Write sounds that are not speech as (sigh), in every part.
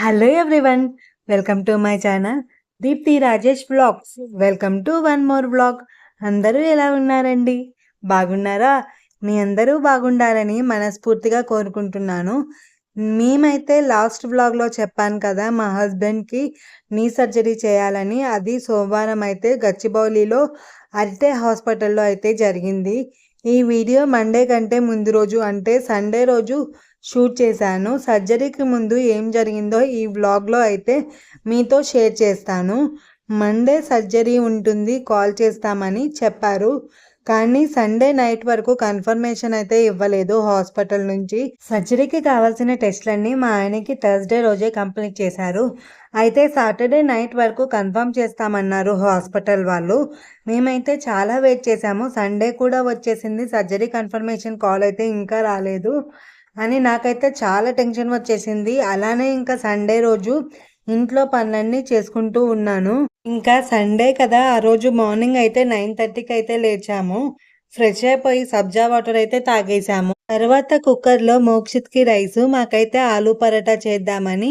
Hello everyone welcome to my channel Deepti Rajesh vlogs welcome to one more vlog అందరూ ఎలా ఉన్నారండి? బాగున్నారా? మీ అందరూ బాగుండాలని మనస్ఫూర్తిగా కోరుకుంటున్నాను. మేమైతే లాస్ట్ బ్లాగ్లో చెప్పాను కదా మా హస్బెండ్కి నీ సర్జరీ చేయాలని. అది సోమవారం అయితే గచ్చిబౌలిలో అరితే హాస్పిటల్లో అయితే జరిగింది. ఈ వీడియో మండే కంటే ముందు రోజు అంటే సండే రోజు షూట్ చేశాను. సర్జరీకి ముందు ఏం జరిగిందో ఈ వ్లాగ్లో అయితే మీతో షేర్ చేస్తాను. మండే సర్జరీ ఉంటుంది కాల్ చేస్తామని చెప్పారు. కానీ సండే నైట్ వరకు కన్ఫర్మేషన్ అయితే ఇవ్వలేదు హాస్పిటల్ నుంచి. సర్జరీకి కావాల్సిన టెస్ట్లన్నీ మా ఆయనకి థర్స్డే రోజే కంప్లీట్ చేశారు. అయితే సాటర్డే నైట్ వరకు కన్ఫర్మ్ చేస్తామన్నారు హాస్పిటల్ వాళ్ళు. మేమైతే చాలా వెయిట్ చేశాము. సండే కూడా వచ్చేసింది. సర్జరీ కన్ఫర్మేషన్ కాల్ అయితే ఇంకా రాలేదు. అని నాకైతే చాలా టెన్షన్ వచ్చేసింది. అలానే ఇంకా సండే రోజు ఇంట్లో పనులన్నీ చేసుకుంటూ ఉన్నాను. ఇంకా సండే కదా ఆ రోజు మార్నింగ్ అయితే నైన్ థర్టీకి అయితే లేచాము. ఫ్రెష్ అయిపోయి సబ్జా వాటర్ అయితే తాగేసాము తర్వాత కుక్కర్లో మోక్షిత్కి రైస్ మాకైతే ఆలు పరోటా చేద్దామని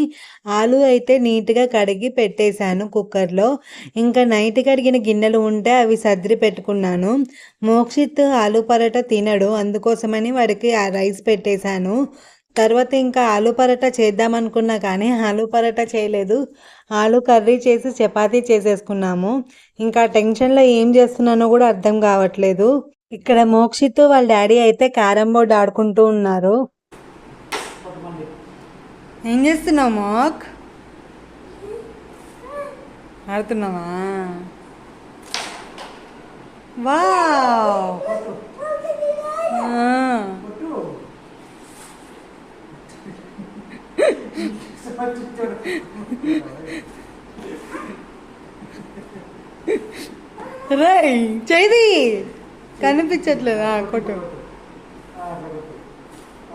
ఆలు అయితే నీట్గా కడిగి పెట్టేశాను కుక్కర్లో. ఇంకా నైట్ కడిగిన గిన్నెలు ఉంటే అవి సర్దిరి పెట్టుకున్నాను. మోక్షిత్ ఆలు పరోటా తినడు అందుకోసమని వాడికి ఆ రైస్ పెట్టేశాను. తర్వాత ఇంకా ఆలు పరోటా చేద్దాం అనుకున్నా కానీ ఆలు పరోటా చేయలేదు. ఆలు కర్రీ చేసి చపాతీ చేసేసుకున్నాము. ఇంకా టెన్షన్లో ఏం చేస్తున్నానో కూడా అర్థం కావట్లేదు. ఇక్కడ మోక్షిత్ వాళ్ళ డాడీ అయితే క్యారమ్ బోర్డ్ ఆడుకుంటూ ఉన్నారు. ఏం చేస్తున్నావు మోక్? ఆడుతున్నావా? వావ్! ఆ. (laughs) రై చేది కనిపించట్లేదా? కొట్టు.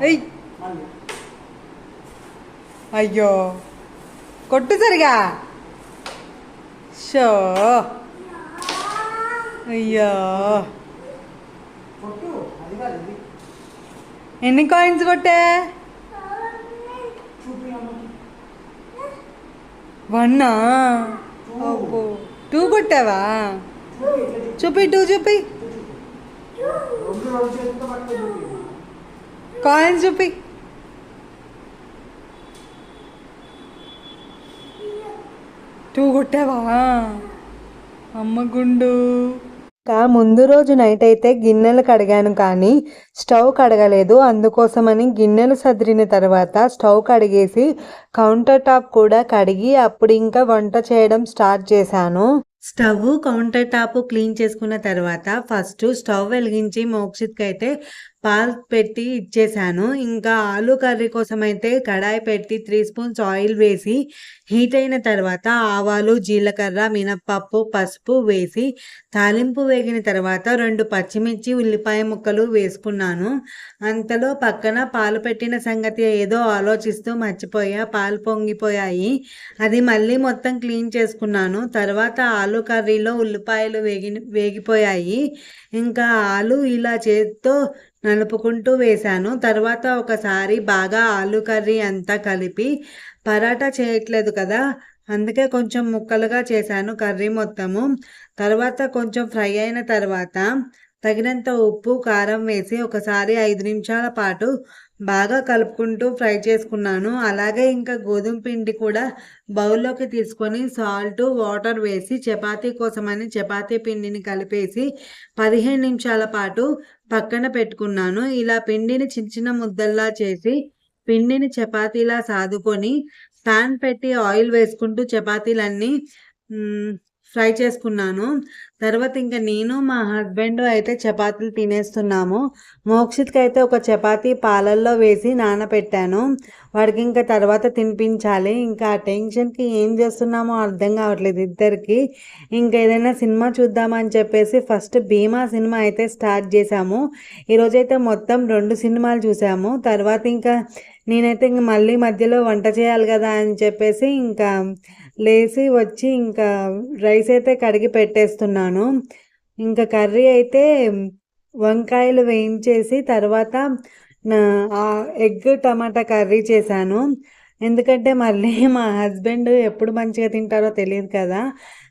ఎయ్ అయ్యో. కొట్టు సరిగా. షో. అయ్యో. ఎన్ని కాయిన్స్ కొట్టే? వన్నా. టూ కొట్టావా? చూపి టూ చూపి. కాయిన్స్ చూపి. టూ కొట్టావా? అమ్మ గుండు. ఇంకా ముందు రోజు నైట్ అయితే గిన్నెలు కడిగాను కానీ స్టవ్ కడగలేదు. అందుకోసమని గిన్నెలు సదిరిన తర్వాత స్టవ్ కడిగేసి కౌంటర్ టాప్ కూడా కడిగి అప్పుడు ఇంకా వంట చేయడం స్టార్ట్ చేశాను. స్టవ్ కౌంటర్ టాప్ క్లీన్ చేసుకున్న తర్వాత ఫస్ట్ స్టవ్ వెలిగించి మోక్షిత్కి అయితే పాలు పెట్టి ఇచ్చేసాను. ఇంకా ఆలు కర్రీ కోసం అయితే కడాయి పెట్టి త్రీ స్పూన్స్ ఆయిల్ వేసి హీట్ అయిన తర్వాత ఆవాలు జీలకర్ర మినప్పప్పు పసుపు వేసి తాలింపు వేగిన తర్వాత రెండు పచ్చిమిర్చి ఉల్లిపాయ ముక్కలు వేసుకున్నాను. అంతలో పక్కన పాలు పెట్టిన సంగతి ఏదో ఆలోచిస్తూ మర్చిపోయా పాలు పొంగిపోయాయి. అది మళ్ళీ మొత్తం క్లీన్ చేసుకున్నాను. తర్వాత ఆలు కర్రీలో ఉల్లిపాయలు వేగి వేగిపోయాయి. ఇంకా ఆలు ఇలా చేత్తో నలుపుకుంటూ వేశాను. తర్వాత ఒకసారి బాగా ఆలు కర్రీ అంతా కలిపి పరాటా చేయట్లేదు కదా అందుకే కొంచెం ముక్కలుగా చేశాను కర్రీ మొత్తము. తర్వాత కొంచెం ఫ్రై అయిన తర్వాత తగినంత ఉప్పు కారం వేసి ఒకసారి ఐదు నిమిషాల పాటు బాగా కలుపుకుంటూ ఫ్రై చేసుకున్నాను. అలాగే ఇంకా గోధుమ పిండి కూడా బౌల్లోకి తీసుకొని సాల్ట్ వాటర్ వేసి చపాతీ కోసమని చపాతీ పిండిని కలిపేసి పదిహేను నిమిషాల పాటు పక్కన పెట్టుకున్నాను. ఇలా పిండిని చిన్న చిన్న ముద్దల్లా చేసి పిండిని చపాతీలా సాదుకొని ప్యాన్ పెట్టి ఆయిల్ వేసుకుంటూ చపాతీలన్నీ ఫ్రై చేసుకున్నాను. తర్వాత ఇంకా నేను మా హస్బెండ్ అయితే చపాతీలు తినేస్తున్నాము. మోక్షిత్కి అయితే ఒక చపాతీ పాలల్లో వేసి నానబెట్టాను వాడికి ఇంకా తర్వాత తినిపించాలి. ఇంకా ఆ టెన్షన్కి ఏం చేస్తున్నామో అర్థం కావట్లేదు ఇద్దరికి. ఇంకా ఏదైనా సినిమా చూద్దామని చెప్పేసి ఫస్ట్ భీమా సినిమా అయితే స్టార్ట్ చేశాము. ఈరోజైతే మొత్తం రెండు సినిమాలు చూసాము తర్వాత ఇంకా నేనైతే ఇంక మళ్ళీ మధ్యలో వంట చేయాలి కదా అని చెప్పేసి ఇంకా లేచి వచ్చి ఇంకా రైస్ అయితే కడిగి పెట్టేస్తున్నాను. ఇంకా కర్రీ అయితే వంకాయలు వేయించేసి తర్వాత నా ఎగ్ టమాటా కర్రీ చేశాను. ఎందుకంటే మళ్ళీ మా హస్బెండ్ ఎప్పుడు మంచిగా తింటారో తెలియదు కదా.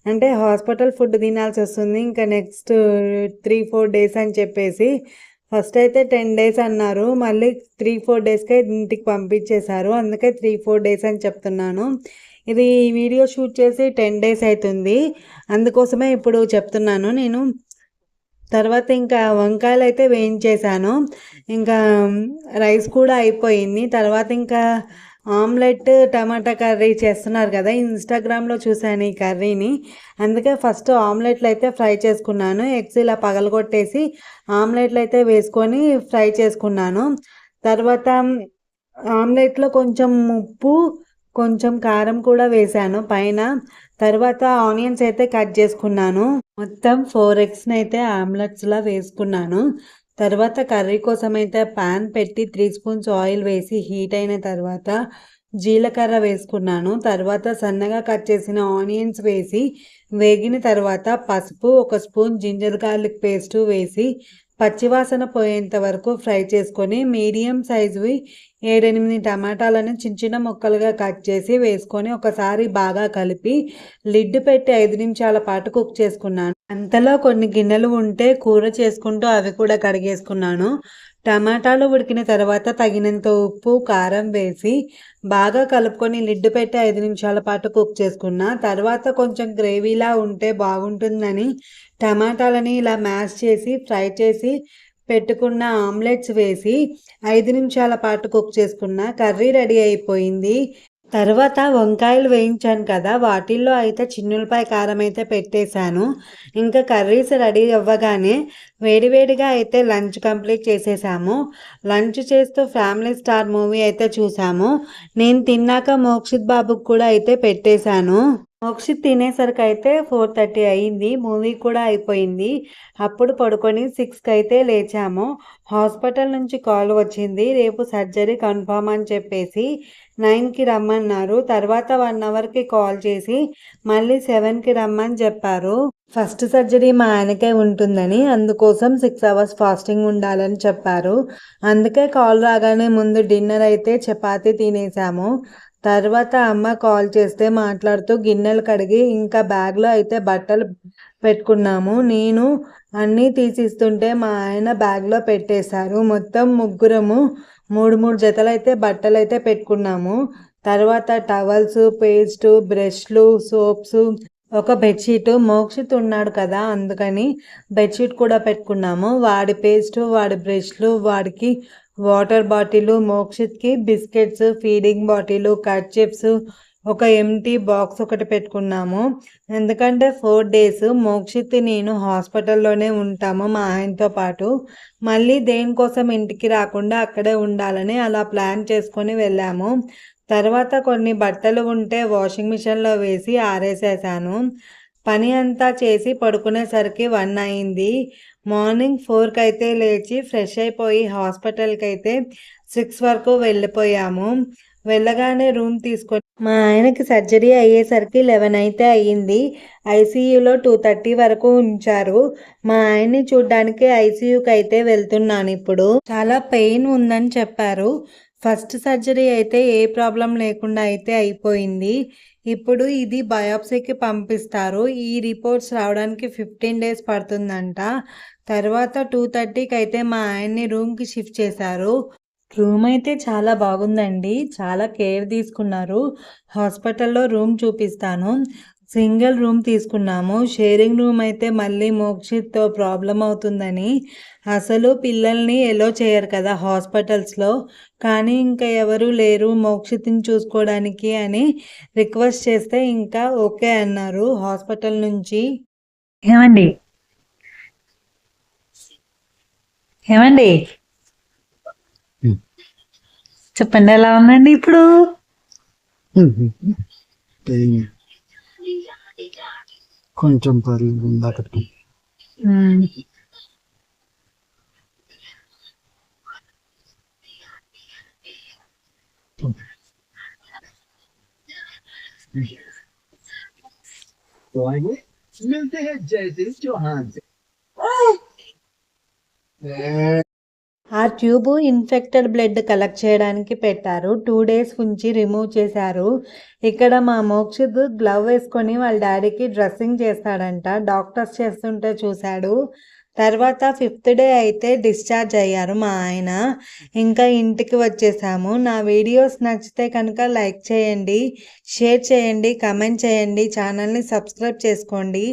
అంటే హాస్పిటల్ ఫుడ్ తినాల్సి వస్తుంది. ఇంకా నెక్స్ట్ త్రీ ఫోర్ డేస్ అని చెప్పేసి ఫస్ట్ అయితే టెన్ డేస్ అన్నారు. మళ్ళీ త్రీ ఫోర్ డేస్కే ఇంటికి పంపించేశారు. అందుకే త్రీ ఫోర్ డేస్ అని చెప్తున్నాను. ఇది వీడియో షూట్ చేసి టెన్ డేస్ అవుతుంది అందుకోసమే ఇప్పుడు చెప్తున్నాను నేను. తర్వాత ఇంకా వంకాయలు అయితే వేయించేసాను ఇంకా రైస్ కూడా అయిపోయింది. తర్వాత ఇంకా ఆమ్లెట్ టమాటా కర్రీ చేస్తున్నారు కదా ఇన్స్టాగ్రామ్లో చూశాను ఈ కర్రీని. అందుకే ఫస్ట్ ఆమ్లెట్లు అయితే ఫ్రై చేసుకున్నాను. ఎగ్స్ ఇలా పగలగొట్టేసి ఆమ్లెట్లు అయితే వేసుకొని ఫ్రై చేసుకున్నాను. తర్వాత ఆమ్లెట్లో కొంచెం ఉప్పు కొంచెం కారం కూడా వేసాను. పైన తర్వాత ఆనియన్స్ అయితే కట్ చేసుకున్నాను. మొత్తం ఫోర్ ఎగ్స్ని అయితే ఆమ్లెట్స్లా వేసుకున్నాను. తర్వాత కర్రీ కోసం అయితే పాన్ పెట్టి త్రీ స్పూన్స్ ఆయిల్ వేసి హీట్ అయిన తర్వాత జీలకర్ర వేసుకున్నాను. తర్వాత సన్నగా కట్ చేసిన ఆనియన్స్ వేసి వేగిన తర్వాత పసుపు ఒక స్పూన్ జింజర్ గార్లిక్ పేస్ట్ వేసి పచ్చివాసన పోయేంత వరకు ఫ్రై చేసుకొని మీడియం సైజువి ఏడెనిమిది టమాటాలను చిన్న చిన్న ముక్కలుగా కట్ చేసి వేసుకొని ఒకసారి బాగా కలిపి లిడ్ పెట్టి ఐదు నిమిషాల పాటు కుక్ చేసుకున్నాను. అంతలో కొన్ని గిన్నెలు ఉంటే కూర చేసుకుంటూ అవి కూడా కడిగేసుకున్నాను. టమాటాలు ఉడికిన తర్వాత తగినంత ఉప్పు కారం వేసి బాగా కలుపుకొని లిడ్ పెట్టి ఐదు నిమిషాల పాటు కుక్ చేసుకున్నా తర్వాత కొంచెం గ్రేవీలా ఉంటే బాగుంటుందని టమాటాలని ఇలా మ్యాష్ చేసి ఫ్రై చేసి పెట్టుకున్న ఆమ్లెట్స్ వేసి ఐదు నిమిషాల పాటు కుక్ చేసుకున్న కర్రీ రెడీ అయిపోయింది. తర్వాత వంకాయలు వేయించాను కదా వాటిల్లో అయితే చిన్నులపాయ కారం అయితే పెట్టేశాను. ఇంకా కర్రీస్ రెడీ అవ్వగానే వేడివేడిగా అయితే లంచ్ కంప్లీట్ చేసేసాము. లంచ్ చేస్తూ ఫ్యామిలీ స్టార్ మూవీ అయితే చూసాము. నేను తిన్నాక మోక్షిత్ బాబుకి కూడా అయితే పెట్టేశాను. మోక్షిత్ తినేసరికి అయితే ఫోర్ థర్టీ అయ్యింది మూవీ కూడా అయిపోయింది. అప్పుడు పడుకొని సిక్స్కి అయితే లేచాము. హాస్పిటల్ నుంచి కాల్ వచ్చింది రేపు సర్జరీ కన్ఫామ్ అని చెప్పేసి నైన్కి రమ్మన్నారు. తర్వాత వన్ అవర్కి కాల్ చేసి మళ్ళీ సెవెన్కి రమ్మని చెప్పారు. ఫస్ట్ సర్జరీ మా ఆయనకే ఉంటుందని అందుకోసం సిక్స్ అవర్స్ ఫాస్టింగ్ ఉండాలని చెప్పారు. అందుకే కాల్ రాగానే ముందు డిన్నర్ అయితే చపాతీ తినేసాము. తర్వాత అమ్మ కాల్ చేస్తే మాట్లాడుతూ గిన్నెలు కడిగి ఇంకా బ్యాగ్లో అయితే బట్టలు పెట్టుకున్నాము. నేను అన్నీ తీసిస్తుంటే మా ఆయన బ్యాగ్లో పెట్టేశారు. మొత్తం ముగ్గురము మూడు మూడు జతలు అయితే బట్టలు అయితే పెట్టుకున్నాము. తర్వాత టవల్స్ పేస్ట్ బ్రష్లు సోప్స్ ఒక బెడ్షీట్. మోక్షిత్ ఉన్నాడు కదా అందుకని బెడ్షీట్ కూడా పెట్టుకున్నాము. వాడి పేస్ట్ వాడి బ్రష్లు వాడికి water bottle మోక్షిత్కి biscuits feeding bottle cut chips ఒక ఎంటీ బాక్స్ ఒకటి పెట్టుకున్నాము. ఎందుకంటే ఫోర్ డేస్ మోక్షిత్ నేను హాస్పిటల్లోనే ఉంటాము మా ఆయనతో పాటు. మళ్ళీ దేనికోసం ఇంటికి రాకుండా అక్కడే ఉండాలని అలా ప్లాన్ చేసుకొని వెళ్ళాము. తర్వాత కొన్ని బట్టలు ఉంటే వాషింగ్ మిషన్లో వేసి ఆరేసేసాను. పని అంతా చేసి పడుకునేసరికి వన్ అయింది. మార్నింగ్ ఫోర్కి అయితే లేచి ఫ్రెష్ అయిపోయి హాస్పిటల్కి అయితే సిక్స్ వరకు వెళ్ళిపోయాము. వెళ్ళగానే రూమ్ తీసుకొని మా ఆయనకి సర్జరీ అయ్యేసరికి లెవెన్ అయితే అయ్యింది. ఐసీయూలో టూ థర్టీ వరకు ఉంచారు. మా ఆయన్ని చూడ్డానికి ఐసీయూకి అయితే వెళ్తున్నాను ఇప్పుడు. చాలా పెయిన్ ఉందని చెప్పారు. ఫస్ట్ సర్జరీ అయితే ఏ ప్రాబ్లం లేకుండా అయితే అయిపోయింది. ఇప్పుడు ఇది బయాప్సీకి పంపిస్తారు. ఈ రిపోర్ట్స్ రావడానికి ఫిఫ్టీన్ డేస్ పడుతుందంట. తర్వాత టూ థర్టీకి అయితే మా ఆయన్ని రూమ్కి షిఫ్ట్ చేశారు. రూమ్ అయితే చాలా బాగుందండి. చాలా కేర్ తీసుకున్నారు. హాస్పిటల్లో రూమ్ చూపిస్తాను. సింగిల్ రూమ్ తీసుకున్నాము. షేరింగ్ రూమ్ అయితే మళ్ళీ మోక్షిత్తో ప్రాబ్లం అవుతుందని. అసలు పిల్లల్ని ఎలో చేయరు కదా హాస్పిటల్స్లో. కానీ ఇంకా ఎవరు లేరు మోక్షిత్ని చూసుకోవడానికి అని రిక్వెస్ట్ చేస్తే ఇంకా ఓకే అన్నారు హాస్పిటల్ నుంచి. ఏమండి? ఏమండి? చెప్పండి ఎలా ఉందండి ఇప్పుడు కొంచెం పర్లేదు ఇందాక ఉమ్, मिलते हैं जैसे चौहान से ఆ ట్యూబ్ ఇన్ఫెక్టెడ్ బ్లడ్ కలెక్ట్ చేయడానికి పెట్టారు. టూ డేస్ ఉంచి రిమూవ్ చేశారు. ఇక్కడ మా మోక్షిత్ గ్లవ్ వేసుకొని వాళ్ళ డాడీకి డ్రెస్సింగ్ చేస్తాడంట. డాక్టర్స్ చేస్తుంటే చూశాడు. తర్వాత ఫిఫ్త్ డే అయితే డిశ్చార్జ్ అయ్యారు మా ఆయన. ఇంకా ఇంటికి వచ్చేసాము. నా వీడియోస్ నచ్చితే కనుక లైక్ చేయండి షేర్ చేయండి కమెంట్ చేయండి ఛానల్ని సబ్స్క్రైబ్ చేసుకోండి.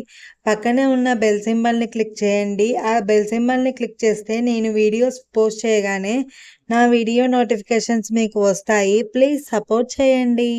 పక్కనే ఉన్న బెల్ సింబల్ని క్లిక్ చేయండి. ఆ బెల్ సింబల్ని క్లిక్ చేస్తే నేను వీడియోస్ పోస్ట్ చేయగానే నా వీడియో నోటిఫికేషన్స్ మీకు వస్తాయి. ప్లీజ్ సపోర్ట్ చేయండి.